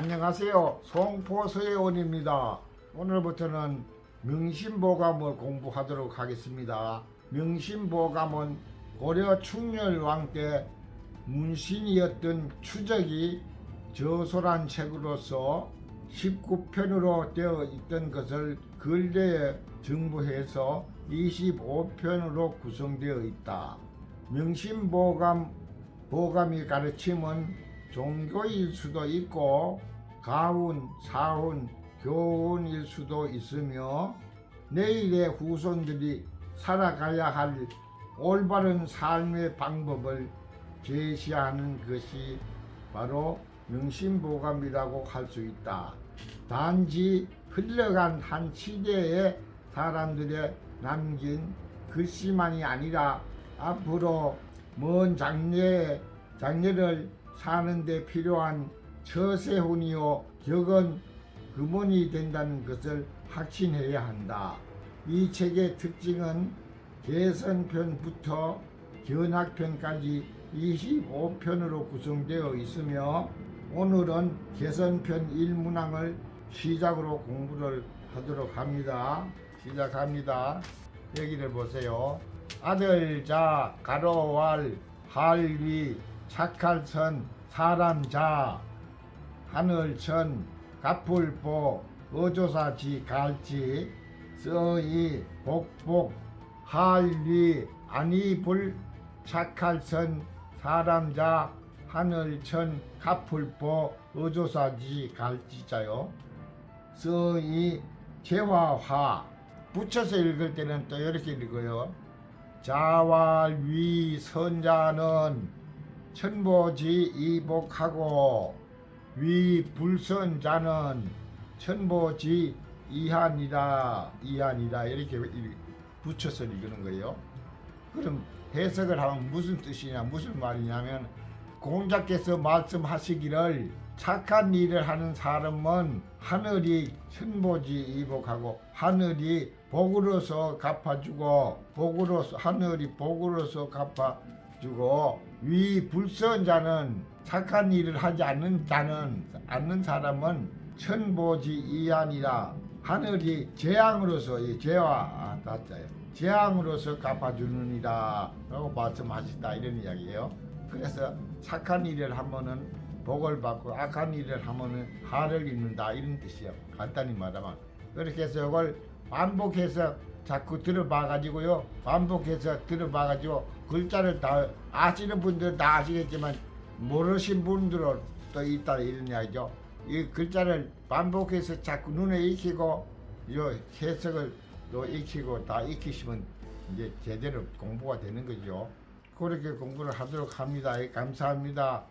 안녕하세요. 송포서예원입니다. 오늘부터는 명심보감을 공부하도록 하겠습니다. 명심보감은 고려 충렬왕 때 문신이었던 추적이 저소란 책으로서 19편으로 되어 있던 것을 근래에 정부해서 25편으로 구성되어 있다. 명심보감 보감이 가르침은 종교일 수도 있고 가훈, 사훈, 교훈일 수도 있으며 내일의 후손들이 살아가야 할 올바른 삶의 방법을 제시하는 것이 바로 명심보감이라고 할 수 있다. 단지 흘러간 한 시대의 사람들의 남긴 글씨만이 아니라 앞으로 먼 장래에 장래를 사는데 필요한 처세훈이요 격은 금원이 된다는 것을 확신해야 한다. 이 책의 특징은 개선편부터 견학편까지 25편으로 구성되어 있으며 오늘은 개선편 1문항을 시작으로 공부를 하도록 합니다. 시작합니다. 여기를 보세요. 아들 자 가로왈 할위 착할선 사람자 하늘천 가풀보 어조사지 갈지 서이 복복 할위 아니불 착할선 사람자 하늘천 가풀보 어조사지 갈지자요 서이 재화화 붙여서 읽을 때는 또 이렇게 읽어요. 자왈위 선자는 천보지 이복하고 위 불선자는 천보지 이한이다 이한이다 이렇게 읽- 붙여서 읽는 거예요. 그럼 해석을 하면 무슨 뜻이냐 무슨 말이냐면 공자께서 말씀하시기를 착한 일을 하는 사람은 하늘이 천보지 이복하고 하늘이 복으로서 갚아주고 복으로서 하늘이 복으로서 갚아 주고 위 불선자는 착한 일을 하지 않는 자는 않는 사람은 천보지 이하니라 하늘이 재앙으로서 이 재화 아, 맞아요 재앙으로서 갚아주느니라 라고 말씀하셨다. 이런 이야기예요. 그래서 착한 일을 하면은 복을 받고 악한 일을 하면은 하를 입는다. 이런 뜻이에요. 간단히 말하면. 그렇게 해서 이걸 반복해서 자꾸 들어봐 가지고요 반복해서 들어봐 가지고 글자를 다 아시는 분들은 다 아시겠지만 모르신 분들은 또 있다 이런 이야기죠 이 글자를 반복해서 자꾸 눈에 익히고 요 해석을 또 익히고 다 익히시면 이제 제대로 공부가 되는 거죠. 그렇게 공부를 하도록 합니다. 예, 감사합니다.